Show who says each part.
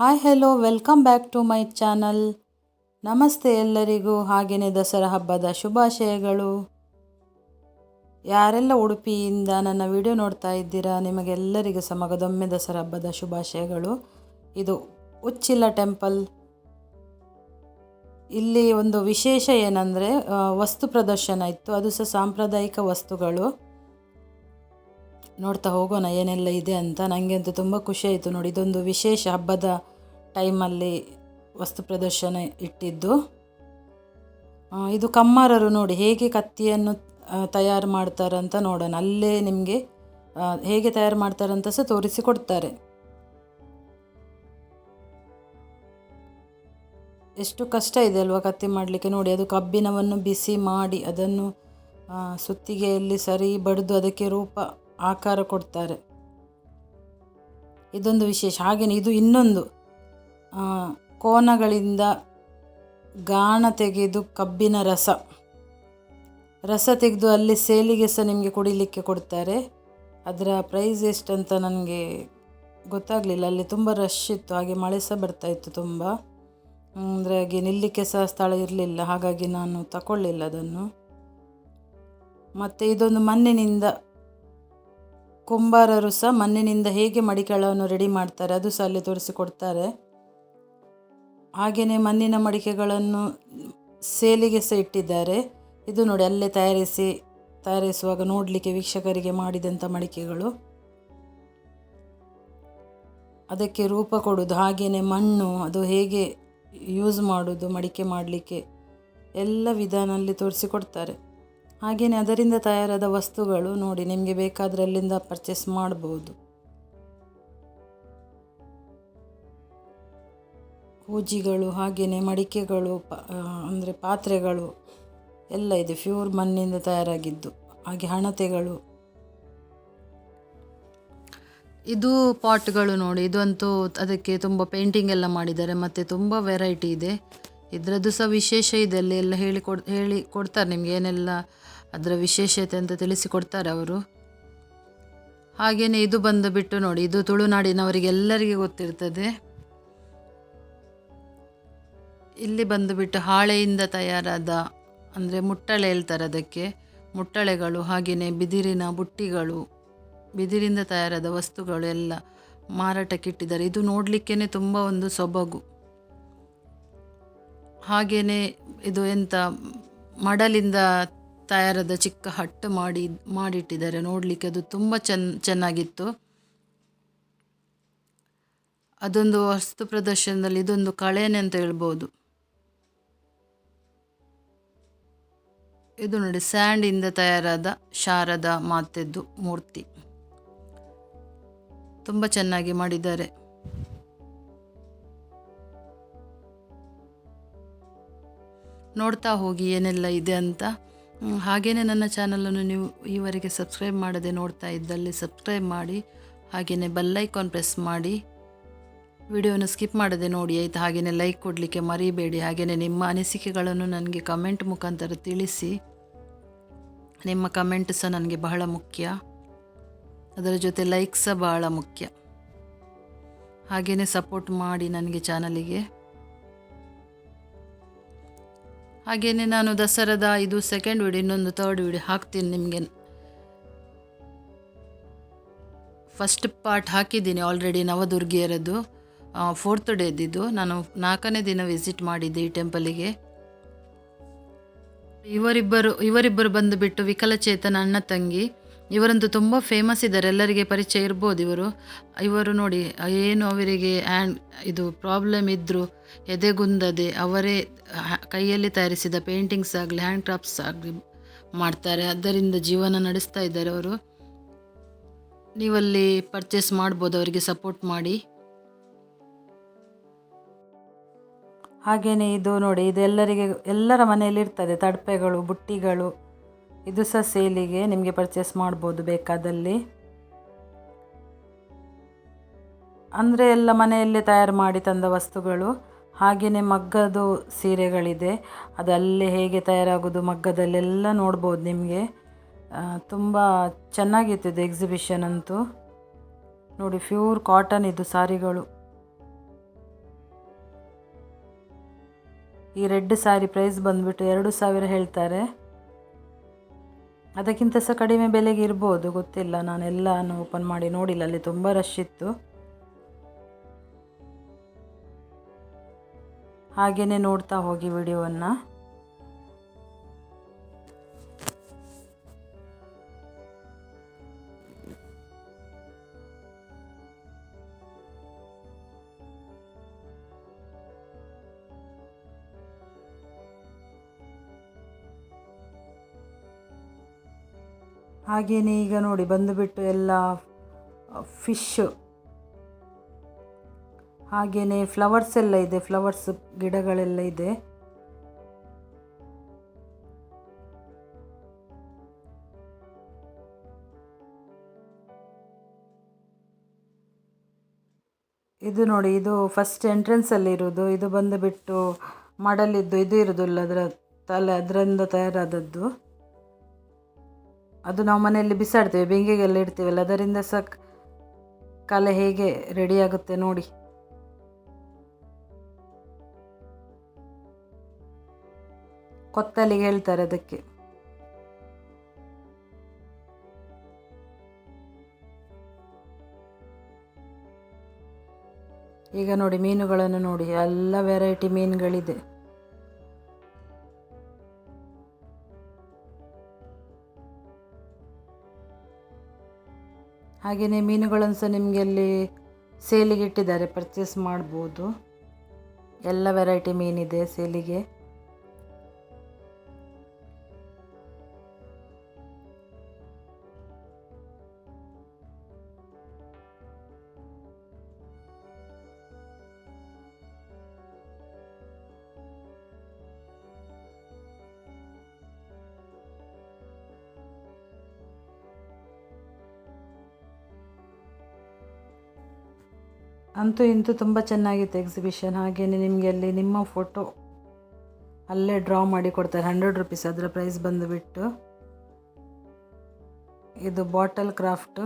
Speaker 1: Hi hello, welcome back to my channel. ನಮಸ್ತೆ ಎಲ್ಲರಿಗೂ. ಹಾಗೆಯೇ ದಸರಾ ಹಬ್ಬದ ಶುಭಾಶಯಗಳು. ಯಾರೆಲ್ಲ ಉಡುಪಿಯಿಂದ ನನ್ನ ವಿಡಿಯೋ ನೋಡ್ತಾ ಇದ್ದೀರಾ, ನಿಮಗೆಲ್ಲರಿಗೂ ಸಮಗದೊಮ್ಮೆ ಮಗದೊಮ್ಮೆ ದಸರಾ ಹಬ್ಬದ ಶುಭಾಶಯಗಳು. ಇದು ಉಚ್ಚಿಲ ಟೆಂಪಲ್. ಇಲ್ಲಿ ಒಂದು ವಿಶೇಷ ಏನಂದರೆ ವಸ್ತು ಪ್ರದರ್ಶನ ಇತ್ತು. ಅದು ಸಹ ಸಾಂಪ್ರದಾಯಿಕ ವಸ್ತುಗಳು. ನೋಡ್ತಾ ಹೋಗೋಣ, ಏನೆಲ್ಲ ಇದೆ ಅಂತ. ನನಗೆ ಅಂತೂ ತುಂಬ ಖುಷಿ ಆಯಿತು ನೋಡಿ. ಇದೊಂದು ವಿಶೇಷ ಹಬ್ಬದ ಟೈಮಲ್ಲಿ ವಸ್ತು ಪ್ರದರ್ಶನ ಇಟ್ಟಿದ್ದು. ಇದು ಕಮ್ಮಾರರು ನೋಡಿ, ಹೇಗೆ ಕತ್ತಿಯನ್ನು ತಯಾರು ಮಾಡ್ತಾರಂತ ನೋಡೋಣ. ಅಲ್ಲೇ ನಿಮಗೆ ಹೇಗೆ ತಯಾರು ಮಾಡ್ತಾರಂತ ಸಹ ತೋರಿಸಿಕೊಡ್ತಾರೆ. ಎಷ್ಟು ಕಷ್ಟ ಇದೆ ಅಲ್ವಾ ಕತ್ತಿ ಮಾಡಲಿಕ್ಕೆ ನೋಡಿ. ಅದು ಕಬ್ಬಿಣವನ್ನು ಬಿಸಿ ಮಾಡಿ ಅದನ್ನು ಸುತ್ತಿಗೆಯಲ್ಲಿ ಸರಿ ಬಡಿದು ಅದಕ್ಕೆ ರೂಪ ಆಕಾರ ಕೊಡ್ತಾರೆ. ಇದೊಂದು ವಿಶೇಷ. ಹಾಗೆಯೇ ಇದು ಇನ್ನೊಂದು. ಕೋನಗಳಿಂದ ಗಾಣ ತೆಗೆದು ಕಬ್ಬಿನ ರಸ. ರಸ ತೆಗೆದು ಅಲ್ಲಿ ಸೇಲಿಗೆ ಸಹ ನಿಮಗೆ ಕುಡಿಲಿಕ್ಕೆ ಕೊಡ್ತಾರೆ. ಅದರ ಪ್ರೈಸ್ ಎಷ್ಟು ಅಂತ ನನಗೆ ಗೊತ್ತಾಗಲಿಲ್ಲ. ಅಲ್ಲಿ ತುಂಬ ರಶ್ ಇತ್ತು. ಹಾಗೆ ಮಳೆ ಸಹ ಬರ್ತಾ ಇತ್ತು ತುಂಬ. ಅಂದರೆ ಹಾಗೆ ನಿಲ್ಲಿಕ್ಕೆ ಸಹ ಸ್ಥಳ ಇರಲಿಲ್ಲ. ಹಾಗಾಗಿ ನಾನು ತಗೊಳ್ಳಿಲ್ಲ ಅದನ್ನು. ಮತ್ತು ಇದೊಂದು ಮಣ್ಣಿನಿಂದ ಕುಂಬಾರರು ಸಹ ಮಣ್ಣಿನಿಂದ ಹೇಗೆ ಮಡಿಕೆಗಳನ್ನು ರೆಡಿ ಮಾಡ್ತಾರೆ, ಅದು ಸಹ ಅಲ್ಲಿ ತೋರಿಸಿಕೊಡ್ತಾರೆ. ಹಾಗೆಯೇ ಮಣ್ಣಿನ ಮಡಿಕೆಗಳನ್ನು ಸೇಲಿಗೆ ಸಹ ಇಟ್ಟಿದ್ದಾರೆ. ಇದು ನೋಡಿ, ಅಲ್ಲೇ ತಯಾರಿಸಿ, ತಯಾರಿಸುವಾಗ ನೋಡಲಿಕ್ಕೆ ವೀಕ್ಷಕರಿಗೆ ಮಾಡಿದಂಥ ಮಡಿಕೆಗಳು. ಅದಕ್ಕೆ ರೂಪ ಕೊಡುವುದು ಹಾಗೆಯೇ ಮಣ್ಣು, ಅದು ಹೇಗೆ ಯೂಸ್ ಮಾಡೋದು ಮಡಿಕೆ ಮಾಡಲಿಕ್ಕೆ ಎಲ್ಲ ವಿಧಾನಲ್ಲಿ ತೋರಿಸಿಕೊಡ್ತಾರೆ. ಹಾಗೆಯೇ ಅದರಿಂದ ತಯಾರಾದ ವಸ್ತುಗಳು ನೋಡಿ ನಿಮಗೆ ಬೇಕಾದರೆ ಅಲ್ಲಿಂದ ಪರ್ಚೇಸ್ ಮಾಡ್ಬೋದು. ಹೂಜಿಗಳು ಹಾಗೆಯೇ ಮಡಿಕೆಗಳು, ಪ ಅಂದರೆ ಪಾತ್ರೆಗಳು ಎಲ್ಲ ಇದೆ ಪ್ಯೂರ್ ಮಣ್ಣಿಂದ ತಯಾರಾಗಿದ್ದು. ಹಾಗೆ ಹಣತೆಗಳು. ಇದು ಪಾಟ್ಗಳು ನೋಡಿ, ಇದಂತೂ ಅದಕ್ಕೆ ತುಂಬ ಪೇಂಟಿಂಗ್ ಎಲ್ಲ ಮಾಡಿದ್ದಾರೆ, ಮತ್ತು ತುಂಬ ವೆರೈಟಿ ಇದೆ. ಇದರದ್ದು ಸಹ ವಿಶೇಷ ಇದೆ, ಅಲ್ಲಿ ಎಲ್ಲ ಹೇಳಿ ಕೊಡ್ ಹೇಳಿ ಕೊಡ್ತಾರೆ ನಿಮಗೆ ಏನೆಲ್ಲ ಅದರ ವಿಶೇಷತೆ ಅಂತ ತಿಳಿಸಿಕೊಡ್ತಾರೆ ಅವರು. ಹಾಗೆಯೇ ಇದು ಬಂದು ಬಿಟ್ಟು ನೋಡಿ, ಇದು ತುಳುನಾಡಿನವರಿಗೆಲ್ಲರಿಗೆ ಗೊತ್ತಿರ್ತದೆ. ಇಲ್ಲಿ ಬಂದುಬಿಟ್ಟು ಹಾಳೆಯಿಂದ ತಯಾರಾದ, ಅಂದರೆ ಮುಟ್ಟಳೆ ಹೇಳ್ತಾರೆ ಅದಕ್ಕೆ, ಮುಟ್ಟಳೆಗಳು ಹಾಗೆಯೇ ಬಿದಿರಿನ ಬುಟ್ಟಿಗಳು, ಬಿದಿರಿಂದ ತಯಾರಾದ ವಸ್ತುಗಳು ಎಲ್ಲ ಮಾರಾಟಕ್ಕಿಟ್ಟಿದ್ದಾರೆ. ಇದು ನೋಡಲಿಕ್ಕೇ ತುಂಬ ಒಂದು ಸೊಬಗು. ಹಾಗೆಯೇ ಇದು ಎಂಥ ಮಡಲಿಂದ ತಯಾರಾದ ಚಿಕ್ಕ ಹಟ್ಟು ಮಾಡಿ, ಮಾಡಿಟ್ಟಿದ್ದಾರೆ. ನೋಡಲಿಕ್ಕೆ ಅದು ತುಂಬ ಚೆನ್ನ ಚೆನ್ನಾಗಿತ್ತು. ಅದೊಂದು ವಸ್ತು ಪ್ರದರ್ಶನದಲ್ಲಿ ಇದೊಂದು ಕಳೆನೆ ಅಂತ ಹೇಳ್ಬೋದು. ಇದು ನೋಡಿ ಸ್ಯಾಂಡಿಂದ ತಯಾರಾದ ಶಾರದ ಮಾತೆದ್ದು ಮೂರ್ತಿ. ತುಂಬ ಚೆನ್ನಾಗಿ ಮಾಡಿದ್ದಾರೆ. ನೋಡ್ತಾ ಹೋಗಿ ಏನೆಲ್ಲ ಇದೆ ಅಂತ. ಹಾಗೇನೇ ನನ್ನ ಚಾನಲನ್ನು ನೀವು ಈವರೆಗೆ ಸಬ್ಸ್ಕ್ರೈಬ್ ಮಾಡದೆ ನೋಡ್ತಾ ಇದ್ದಲ್ಲಿ ಸಬ್ಸ್ಕ್ರೈಬ್ ಮಾಡಿ ಹಾಗೆಯೇ ಬೆಲ್ಲೈಕಾನ್ ಪ್ರೆಸ್ ಮಾಡಿ. ವಿಡಿಯೋನ ಸ್ಕಿಪ್ ಮಾಡದೆ ನೋಡಿ, ಆಯಿತು? ಹಾಗೆಯೇ ಲೈಕ್ ಕೊಡಲಿಕ್ಕೆ ಮರಿಬೇಡಿ. ಹಾಗೆಯೇ ನಿಮ್ಮ ಅನಿಸಿಕೆಗಳನ್ನು ನನಗೆ ಕಮೆಂಟ್ ಮುಖಾಂತರ ತಿಳಿಸಿ. ನಿಮ್ಮ ಕಮೆಂಟ್ ಸಹ ನನಗೆ ಬಹಳ ಮುಖ್ಯ. ಅದರ ಜೊತೆ ಲೈಕ್ ಸಹ ಬಹಳ ಮುಖ್ಯ. ಹಾಗೆಯೇ ಸಪೋರ್ಟ್ ಮಾಡಿ ನನಗೆ ಚಾನಲಿಗೆ ಹಾಗೆಯೇ ನಾನು ದಸರಾದ ಇದು ಸೆಕೆಂಡ್ ವಿಡಿಯೋ ಇನ್ನೊಂದು ತರ್ಡ್ ವಿಡಿಯೋ ಹಾಕ್ತೀನಿ ನಿಮಗೆ. ಫಸ್ಟ್ ಪಾರ್ಟ್ ಹಾಕಿದ್ದೀನಿ ಆಲ್ರೆಡಿ ನವದುರ್ಗಿಯರದ್ದು. ಫೋರ್ತ್ ಡೇದಿದ್ದು ನಾನು ನಾಲ್ಕನೇ ದಿನ ವಿಸಿಟ್ ಮಾಡಿದ್ದೆ ಈ ಟೆಂಪಲಿಗೆ ಇವರಿಬ್ಬರು ಇವರಿಬ್ಬರು ಬಂದುಬಿಟ್ಟು ವಿಕಲಚೇತನ ಅಣ್ಣ ತಂಗಿ ಇವರಂತೂ ತುಂಬ ಫೇಮಸ್ ಇದ್ದಾರೆ. ಎಲ್ಲರಿಗೆ ಪರಿಚಯ ಇರ್ಬೋದು ಇವರು. ಇವರು ನೋಡಿ, ಏನು ಅವರಿಗೆ ಆ್ಯಂಡ್ ಇದು ಪ್ರಾಬ್ಲಮ್ ಇದ್ದರೂ ಎದೆಗುಂದದೆ ಅವರೇ ಕೈಯಲ್ಲಿ ತಯಾರಿಸಿದ ಪೇಂಟಿಂಗ್ಸ್ ಆಗಲಿ ಹ್ಯಾಂಡ್ ಕ್ರಾಫ್ಟ್ಸ್ ಆಗಲಿ ಮಾಡ್ತಾರೆ. ಅದರಿಂದ ಜೀವನ ನಡೆಸ್ತಾ ಇದ್ದಾರೆ ಅವರು. ನೀವಲ್ಲಿ ಪರ್ಚೇಸ್ ಮಾಡ್ಬೋದು, ಅವರಿಗೆ ಸಪೋರ್ಟ್ ಮಾಡಿ. ಹಾಗೆಯೇ ಇದು ನೋಡಿ, ಇದು ಎಲ್ಲರಿಗೆ, ಎಲ್ಲರ ಮನೆಯಲ್ಲಿ ಇರ್ತದೆ ತಡಪೆಗಳು, ಬುಟ್ಟಿಗಳು. ಇದು ಸಹ ಸೇಲಿಗೆ ನಿಮಗೆ ಪರ್ಚೇಸ್ ಮಾಡ್ಬೋದು ಬೇಕಾದಲ್ಲಿ. ಅಂದರೆ ಎಲ್ಲ ಮನೆಯಲ್ಲೇ ತಯಾರು ಮಾಡಿ ತಂದ ವಸ್ತುಗಳು. ಹಾಗೆಯೇ ಮಗ್ಗದು ಸೀರೆಗಳಿದೆ. ಅದಲ್ಲೇ ಹೇಗೆ ತಯಾರಾಗೋದು ಮಗ್ಗದಲ್ಲೆಲ್ಲ ನೋಡ್ಬೋದು ನಿಮಗೆ. ತುಂಬ ಚೆನ್ನಾಗಿತ್ತು ಇದು ಎಕ್ಸಿಬಿಷನ್ ಅಂತೂ. ನೋಡಿ ಪ್ಯೂರ್ ಕಾಟನ್ ಇದು ಸಾರಿಗಳು. ಈ ರೆಡ್ ಸಾರಿ ಪ್ರೈಸ್ ಬಂದುಬಿಟ್ಟು ಎರಡು ಸಾವಿರ ಹೇಳ್ತಾರೆ. ಅದಕ್ಕಿಂತ ಸಹ ಕಡಿಮೆ ಬೆಲೆಗೆ ಇರ್ಬೋದು, ಗೊತ್ತಿಲ್ಲ. ನಾನೆಲ್ಲನೂ ಓಪನ್ ಮಾಡಿ ನೋಡಿಲ್ಲ, ಅಲ್ಲಿ ತುಂಬ ರಶ್ ಇತ್ತು. ಹಾಗೆಯೇ ನೋಡ್ತಾ ಹೋಗಿ ವಿಡಿಯೋವನ್ನು ಹಾಗೆಯೇ ಈಗ ನೋಡಿ ಬಂದುಬಿಟ್ಟು ಎಲ್ಲ ಫಿಶ್ ಹಾಗೆಯೇ ಫ್ಲವರ್ಸ್ ಎಲ್ಲ ಇದೆ ಫ್ಲವರ್ಸ್ ಗಿಡಗಳೆಲ್ಲ ಇದೆ. ಇದು ನೋಡಿ, ಇದು ಫಸ್ಟ್ ಎಂಟ್ರೆನ್ಸಲ್ಲಿ ಇರೋದು, ಇದು ಬಂದುಬಿಟ್ಟು ಮಡಲಿದ್ದು, ಇದು ಇರೋದಿಲ್ಲ ಅದರ ತಲೆ, ಅದರಿಂದ ತಯಾರಾದದ್ದು. ಅದು ನಾವು ಮನೆಯಲ್ಲಿ ಬಿಸಾಡ್ತೇವೆ, ಬೆಂಕಿಗೆಲ್ಲ ಇಡ್ತೀವಲ್ಲ, ಅದರಿಂದ ಸಹ ಕಲೆ ಹೇಗೆ ರೆಡಿಯಾಗುತ್ತೆ ನೋಡಿ. ಕೊತ್ತಲಿಗೆ ಹೇಳ್ತಾರೆ ಅದಕ್ಕೆ. ಈಗ ನೋಡಿ ಮೀನುಗಳನ್ನು ನೋಡಿ, ಎಲ್ಲ ವೆರೈಟಿ ಮೀನುಗಳಿದೆ. ಹಾಗೆಯೇ ಮೀನುಗಳನ್ನು ಸಹ ನಿಮಗೆ ಅಲ್ಲಿ ಸೇಲಿಗೆ ಇಟ್ಟಿದ್ದಾರೆ ಪರ್ಚೇಸ್ ಮಾಡ್ಬೋದು. ಎಲ್ಲ ವೆರೈಟಿ ಮೀನಿದೆ ಸೇಲಿಗೆ. ಅಂತೂ ಇಂತೂ ತುಂಬ ಚೆನ್ನಾಗಿತ್ತು ಎಕ್ಸಿಬಿಷನ್ ಹಾಗೆಯೇ ನಿಮಗೆ ಅಲ್ಲಿ ನಿಮ್ಮ ಫೋಟೋ ಅಲ್ಲೇ ಡ್ರಾ ಮಾಡಿ ಕೊಡ್ತಾರೆ. ಹಂಡ್ರೆಡ್ ರುಪೀಸ್ ಅದರ ಪ್ರೈಸ್ ಬಂದುಬಿಟ್ಟು ಇದು ಬಾಟಲ್ ಕ್ರಾಫ್ಟು